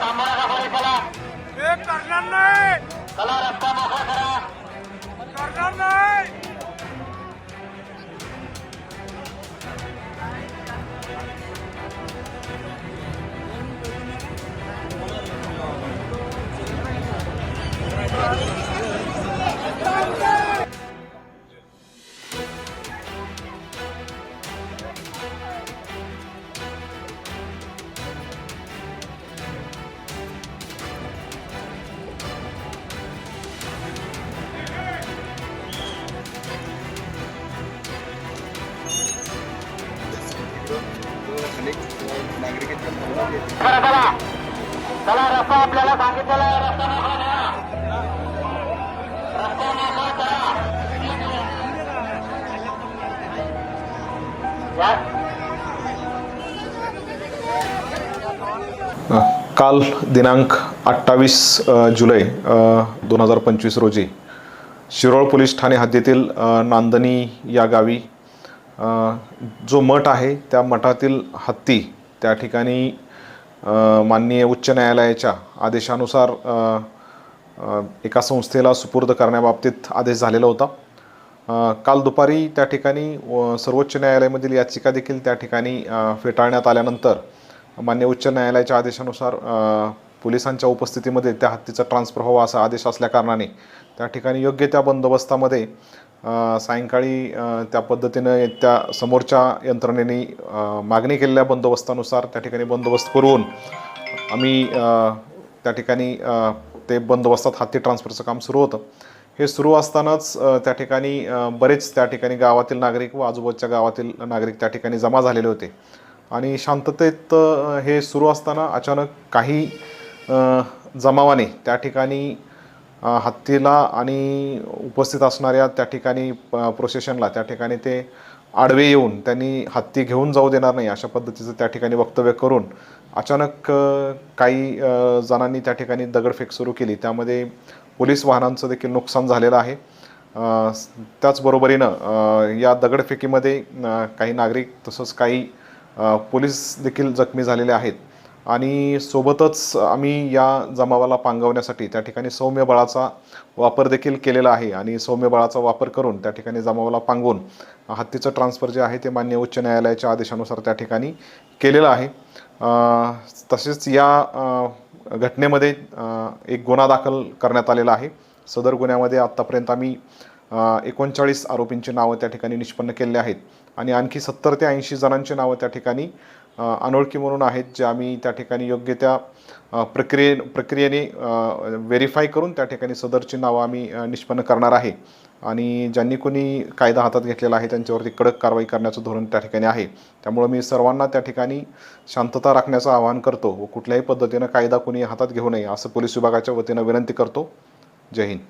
थांबा नका पुढे चला हे करणार नाही. चला रस्ता मोकळा करा. करणार नाही. चला चला. चला रस्ता आपल्याला सांगितलेला आहे. रस्ता रस्ता करा. काल दिनांक अठ्ठावीस जुलै दोन हजार पंचवीस रोजी शिरोळ पोलीस ठाणे हद्दीतील अ, नांदणी या गावी जो मठ आहे त्या मठातील हत्ती त्या ठिकाणी माननीय उच्च न्यायालयाच्या आदेशानुसार एका संस्थेला सुपूर्द करण्याबाबतीत आदेश झालेला होता. काल दुपारी त्या ठिकाणी व सर्वोच्च न्यायालयामधील याचिका देखील त्या ठिकाणी फेटाळण्यात आल्यानंतर मान्य उच्च न्यायालयाच्या आदेशानुसार पोलिसांच्या उपस्थितीमध्ये त्या हत्तीचा ट्रान्सफर व्हावा असा आदेश असल्याकारणाने त्या ठिकाणी योग्य त्या बंदोबस्तामध्ये सायंकाळी त्या पद्धतीनं त्या समोरच्या यंत्रणेने मागणी केलेल्या बंदोबस्तानुसार त्या ठिकाणी बंदोबस्त करून आम्ही त्या ठिकाणी ते बंदोबस्तात हाती ट्रान्सफरचं काम सुरू होतं. हे सुरू असतानाच त्या ठिकाणी बरेच त्या ठिकाणी गावातील नागरिक व आजूबाजूच्या गावातील नागरिक त्या ठिकाणी जमा झालेले होते. आणि शांततेत हे सुरू असताना अचानक काही जमावाने त्या ठिकाणी हत्तीला आणि उपस्थित असणाऱ्या त्या ठिकाणी प्रोसेशनला त्या ठिकाणी ते आडवे येऊन त्यांनी हत्ती घेऊन जाऊ देणार नाही अशा पद्धतीचं त्या ठिकाणी वक्तव्य करून अचानक काही जणांनी त्या ठिकाणी दगडफेक सुरू केली. त्यामध्ये पोलीस वाहनांचं देखील नुकसान झालेलं आहे. त्याचबरोबरीनं या दगडफेकीमध्ये काही नागरिक तसंच काही पोलीस देखील जखमी झालेले आहेत. आणि सोबतच आम्ही या जमावाला पांगवण्यासाठी त्या ठिकाणी सौम्य बळाचा वापर देखील केलेला आहे. आणि सौम्य बळाचा वापर करून त्या ठिकाणी जमावाला पांगवून हत्तीचं ट्रान्सफर जे आहे ते मान्य उच्च न्यायालयाच्या आदेशानुसार त्या ठिकाणी केलेलं आहे. तसेच या घटनेमध्ये एक गुन्हा दाखल करण्यात आलेला आहे. सदर गुन्ह्यामध्ये आत्तापर्यंत आम्ही एकोणचाळीस आरोपींची नावं त्या ठिकाणी निष्पन्न केलेली आहेत. आणि आणखी सत्तर ते ऐंशी जणांची नावं त्या ठिकाणी अनोळखी म्हणून आहेत जे आम्ही त्या ठिकाणी योग्य त्या प्रक्रिये प्रक्रियेने व्हेरीफाय करून त्या ठिकाणी सदरची नावं आम्ही निष्पन्न करणार आहे. आणि ज्यांनी कोणी कायदा हातात घेतलेला आहे त्यांच्यावरती कडक कारवाई करण्याचं धोरण त्या ठिकाणी आहे. त्यामुळं मी सर्वांना त्या ठिकाणी शांतता राखण्याचं आवाहन करतो व कुठल्याही पद्धतीनं कायदा कोणी हातात घेऊ नये असं पोलीस विभागाच्या वतीनं विनंती करतो. जय हिंद.